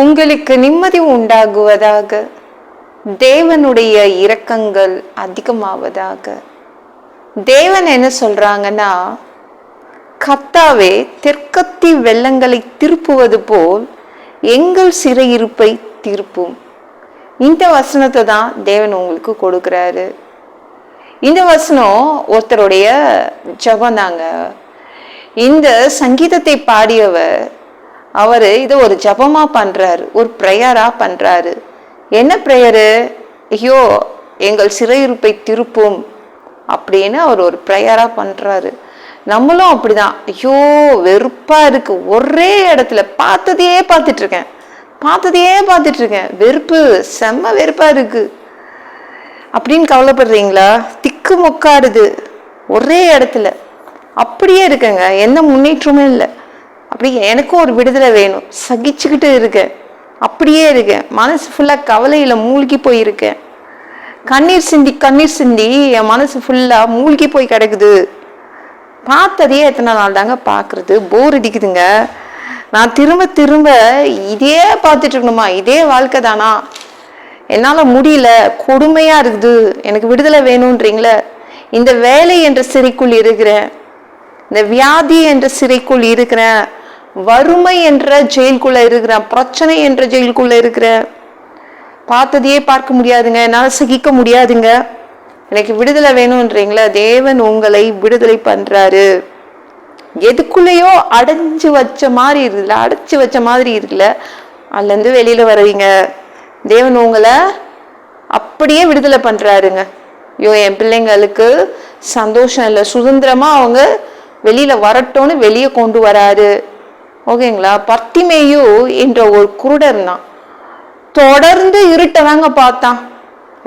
உங்களுக்கு நிம்மதி உண்டாகுவதாக தேவனுடைய இரக்கங்கள் அதிகமாவதாக. தேவன் என்ன சொல்றாங்கன்னா கத்தாவே தெற்கத்தி வெள்ளங்களை திருப்புவது போல் எங்கள் சிறையிருப்பை திருப்பும். இந்த வசனத்தை தான் தேவன் உங்களுக்கு கொடுக்குறாரு. இந்த வசனம் ஒருத்தருடைய ஜபந்தாங்க இந்த சங்கீதத்தை பாடியவர் அவர் இதை ஒரு ஜபமாக பண்ணுறாரு ஒரு ப்ரேயராக பண்ணுறாரு என்ன ப்ரேயரு ஐயோ எங்கள் சிறையிருப்பை திருப்பும் அப்படின்னு அவர் ஒரு ப்ரேயராக பண்ணுறாரு நம்மளும் அப்படிதான். ஐயோ வெறுப்பாக இருக்குது ஒரே இடத்துல பார்த்ததையே பார்த்துட்ருக்கேன். பார்த்ததையே பார்த்துட்ருக்கேன். வெறுப்பு செம்ம வெறுப்பாக இருக்குது அப்படின்னு கவலைப்படுறீங்களா? திக்கு மொக்காடுது. ஒரே இடத்துல. அப்படியே இருக்குங்க. எந்த முன்னேற்றமும் இல்லை. அப்படி எனக்கும் ஒரு விடுதலை வேணும். சகிச்சுக்கிட்டு இருக்கேன் அப்படியே இருக்கேன் மனசு ஃபுல்லாக கவலையில் மூழ்கி போயிருக்கேன் கண்ணீர் சிந்தி கண்ணீர் சிந்தி என் மனசு ஃபுல்லாக மூழ்கி போய் கிடக்குது. பார்த்ததையே எத்தனை நாள் தாங்க பார்க்குறது? போர் அடிக்குதுங்க. நான் திரும்ப திரும்ப இதே பார்த்துட்டு இருக்கணுமா? இதே வாழ்க்கை தானா? என்னால் முடியல. கொடுமையாக இருக்குது. எனக்கு விடுதலை வேணுன்றீங்களே இந்த வேலை என்ற சிறைக்குள் இருக்கிறேன். இந்த வியாதி என்ற சிறைக்குள் இருக்கிறேன். வறுமை என்ற ஜெயிலுக்குள்ள இருக்கிறேன் பிரச்சனை என்ற ஜெயிலுக்குள்ள இருக்கிறேன். பார்த்ததையே பார்க்க முடியாதுங்க என்னால் சகிக்க முடியாதுங்க. எனக்கு விடுதலை வேணும்ன்றீங்களா தேவன் உங்களை விடுதலை பண்றாரு. எதுக்குள்ளேயோ அடைஞ்சு வச்ச மாதிரி இருக்குல்ல அடைச்சு வச்ச மாதிரி இருக்குல்ல அதுலேருந்து வெளியில வருவீங்க தேவன் உங்களை அப்படியே விடுதலை பண்றாருங்க. ஐயோ என் பிள்ளைங்களுக்கு சந்தோஷம் இல்லை சுதந்திரமா அவங்க வெளியில வரட்டும்னு வெளியே கொண்டு வராரு. ஓகேங்களா? பர்த்திமேயு என்ற ஒரு குருடர் தான் தொடர்ந்து இருட்டதாங்க பார்த்தான்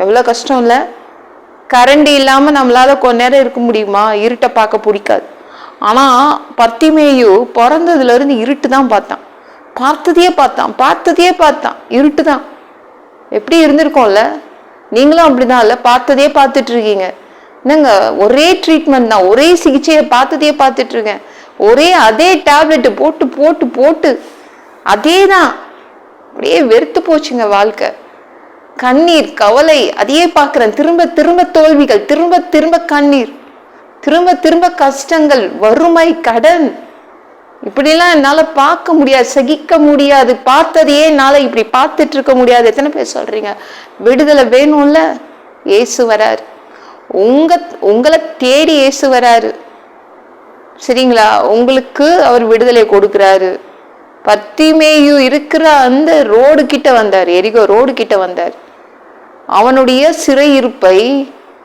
எவ்வளோ கஷ்டம் இல்லை. கரண்ட் இல்லாமல் நம்மளால கொஞ்ச நேரம் இருக்க முடியுமா? இருட்டை பார்க்க பிடிக்காது. ஆனால் பத்திமேயு பிறந்ததுலேருந்து இருட்டு தான் பார்த்தான். பார்த்ததையே பார்த்தான். பார்த்ததையே பார்த்தான். இருட்டு தான் எப்படி இருந்திருக்கோம்ல? நீங்களும் அப்படிதான் இல்லை? பார்த்ததே பார்த்துட்டு இருக்கீங்க. என்னங்க? ஒரே ட்ரீட்மெண்ட் தான். ஒரே சிகிச்சையை பார்த்ததையே பார்த்துட்டு இருக்கேன். ஒரே அதே டேப்லெட்டு போட்டு போட்டு போட்டு அதே தான் அப்படியே வெறுத்து போச்சுங்க வாழ்க்கை. கண்ணீர் கவலை அதையே பார்க்குறேன். திரும்ப திரும்ப தோல்விகள் திரும்ப திரும்ப கண்ணீர் திரும்ப திரும்ப கஷ்டங்கள் வறுமை கடன். இப்படிலாம் என்னால் பார்க்க முடியாது சகிக்க முடியாது. பார்த்ததையே என்னால் இப்படி பார்த்துட்டு இருக்க முடியாது. எத்தனை பேர் சொல்கிறீங்க விடுதலை வேணும்ல? இயேசு வராரு. உங்க உங்களை தேடி இயேசு வராரு. சரிங்களா? உங்களுக்கு அவர் விடுதலை கொடுக்குறாரு. பத்திமேயு இருக்கிற அந்த ரோடு கிட்ட வந்தார். எரிகோ ரோடு கிட்ட வந்தார். அவனுடைய சிறை இருப்பை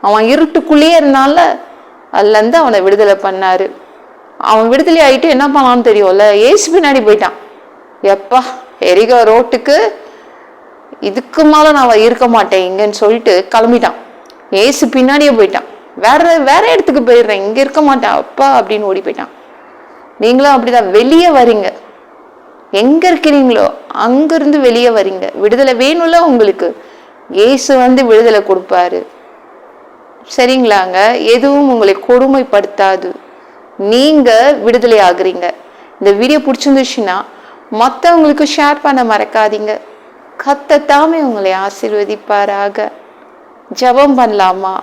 அவன் இருட்டுக்குள்ளேயே இருந்தால அதுலேருந்து அவனை விடுதலை பண்ணார். அவன் விடுதலை ஆகிட்டு என்ன பண்ணான்னு தெரியும்ல? ஏசு பின்னாடி போயிட்டான். எப்பா எரிகோ ரோட்டுக்கு இதுக்கு மேலே நான் இருக்க மாட்டேன் இங்கன்னு சொல்லிட்டு கிளம்பிட்டான். ஏசு பின்னாடியே போயிட்டான். வேற வேற இடத்துக்கு போயிடுறேன். இங்க இருக்க மாட்டேன். அப்பா அப்படின்னு ஓடி போயிட்டான். நீங்களும் அப்படிதான். வெளியே வரீங்க. எங்க இருக்கிறீங்களோ அங்கிருந்து வெளியே வரீங்க. விடுதலை வேணும்ல உங்களுக்கு. இயேசு வந்து விடுதலை கொடுப்பாரு. சரிங்களாங்க? எதுவும் உங்களை கொடுமைப்படுத்தாது. நீங்க விடுதலை ஆகுறீங்க. இந்த வீடியோ பிடிச்சிருந்துச்சுன்னா மற்றவங்களுக்கு ஷேர் பண்ண மறக்காதீங்க. கத்தத்தாமே உங்களை ஆசிர்வதிப்பாராக. ஜெபம் பண்ணலாமா?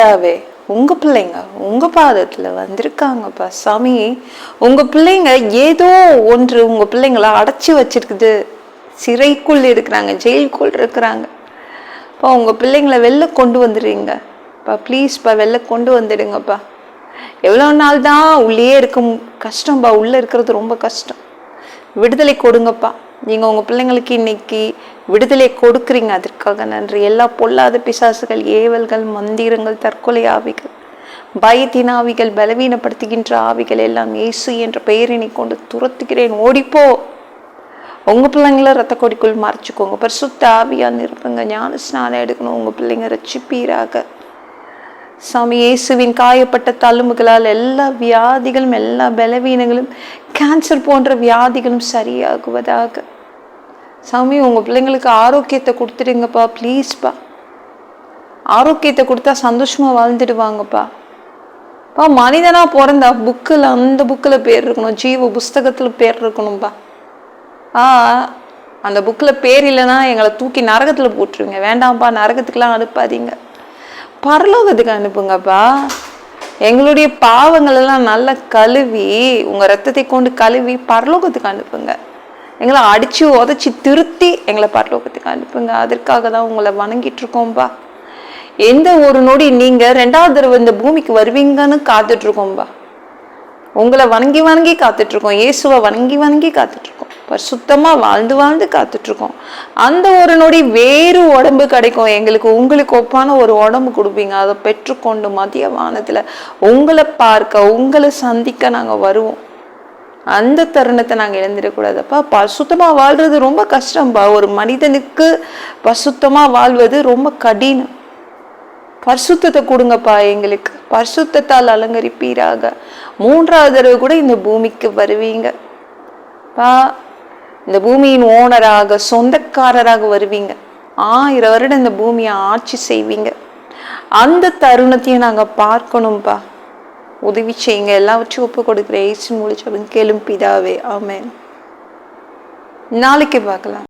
பிதாவே, உங்கள் பிள்ளைங்க உங்கள் பாதத்தில் வந்திருக்காங்கப்பா. சாமி உங்கள் பிள்ளைங்க ஏதோ ஒன்று உங்கள் பிள்ளைங்கள அடைச்சி வச்சிருக்குது. சிறைக்குள் இருக்கிறாங்க ஜெயிலுக்குள் இருக்கிறாங்க. இப்போ உங்கள் பிள்ளைங்கள வெளில கொண்டு வந்துடுறீங்கப்பா ப்ளீஸ்ப்பா வெளில கொண்டு வந்துடுங்கப்பா. எவ்வளோ நாள் தான் உள்ளே இருக்க கஷ்டம்ப்பா உள்ளே இருக்கிறது ரொம்ப கஷ்டம். விடுதலை கொடுங்கப்பா. நீங்கள் உங்கள் பிள்ளைங்களுக்கு இன்னைக்கு விடுதலை கொடுக்குறீங்க. அதற்காக நன்றி. எல்லா பொல்லாத பிசாசுகள் ஏவல்கள் மந்திரங்கள் தற்கொலை ஆவிகள் பயத்தின் ஆவிகள் பலவீனப்படுத்துகின்ற ஆவிகள் எல்லாம் இயேசு என்ற பெயரினை கொண்டு துரத்துகிறேன். ஓடிப்போ. உங்கள் பிள்ளைங்கள ரத்த கொடிக்குள் மறைச்சிக்கோங்க. பரிசுத்த ஆவியாக நிரப்புங்க. ஞான ஸ்நானம் எடுக்கணும். உங்கள் பிள்ளைங்க ரச்சிப்பீராக சாமி இயேசுவின் காயப்பட்ட தழும்புகளால் எல்லா வியாதிகளும் எல்லா பலவீனங்களும் கேன்சர் போன்ற வியாதிகளும் சரியாகுவதாக. சாமி உங்கள் பிள்ளைங்களுக்கு ஆரோக்கியத்தை கொடுத்துடுங்கப்பா ப்ளீஸ்ப்பா ஆரோக்கியத்தை கொடுத்தா சந்தோஷமாக வாழ்ந்துடுவாங்கப்பா. பா மனிதனாக பிறந்தா புக்கில் அந்த புக்கில் பேர் இருக்கணும் ஜீவ புஸ்தகத்தில் பேர் இருக்கணும்ப்பா ஆ அந்த புக்கில் பேர் இல்லைன்னா எங்களை தூக்கி நரகத்தில் போட்டுருவீங்க. வேண்டாம்ப்பா நரகத்துக்குலாம் அனுப்பாதீங்க. பரலோகத்துக்கு அனுப்புங்கப்பா. எங்களுடைய பாவங்கள் எல்லாம் நல்லா கழுவி உங்கள் ரத்தத்தை கொண்டு கழுவி பரலோகத்துக்கு அனுப்புங்க. எங்களை அடித்து உதச்சி திருத்தி எங்களை பரலோகத்துக்கு அனுப்புங்க. அதற்காக தான் உங்களை வணங்கிட்டு இருக்கோம்பா. எந்த ஒரு நொடி நீங்கள் ரெண்டாவது தடவை இந்த பூமிக்கு வருவீங்கன்னு காத்துட்ருக்கோம்பா. உங்களை வணங்கி வணங்கி காத்துட்ருக்கோம். இயேசுவை வணங்கி வணங்கி காத்துட்ருக்கோம். சுத்தமாக வாழ்ந்து வாழ்ந்து காத்துட்ருக்கோம். அந்த ஒரு நொடி வேறு உடம்பு கிடைக்கும். எங்களுக்கு உங்களுக்கு ஒப்பான ஒரு உடம்பு கொடுப்பீங்க. அதை பெற்றுக்கொண்டு மதிய வானத்தில் உங்களை பார்க்க உங்களை சந்திக்க நாங்கள் வருவோம். அந்த தருணத்தை நாங்கள் இழந்துடக்கூடாதுப்பா பசுத்தமாக வாழ்றது ரொம்ப கஷ்டம்ப்பா ஒரு மனிதனுக்கு பசுத்தமாக வாழ்வது ரொம்ப கடினம். பரிசுத்தத்தை கொடுங்கப்பா எங்களுக்கு. பரிசுத்தத்தால் அலங்கரிப்பீராக. மூன்றாவது தடவை கூட இந்த பூமிக்கு வருவீங்க. பா இந்த பூமியின் ஓனராக சொந்தக்காரராக வருவீங்க. ஆயிரம் வருடம் இந்த பூமியை ஆட்சி செய்வீங்க. அந்த தருணத்தையும் நாங்கள் பார்க்கணும்ப்பா உதவி செய்யுங்க. எல்லாவற்றையும் ஒப்பு கொடுக்குற ஏசு மூலிச்சு கேளும் பிதாவே. ஆமேன். நாளைக்கு பார்க்கலாம்.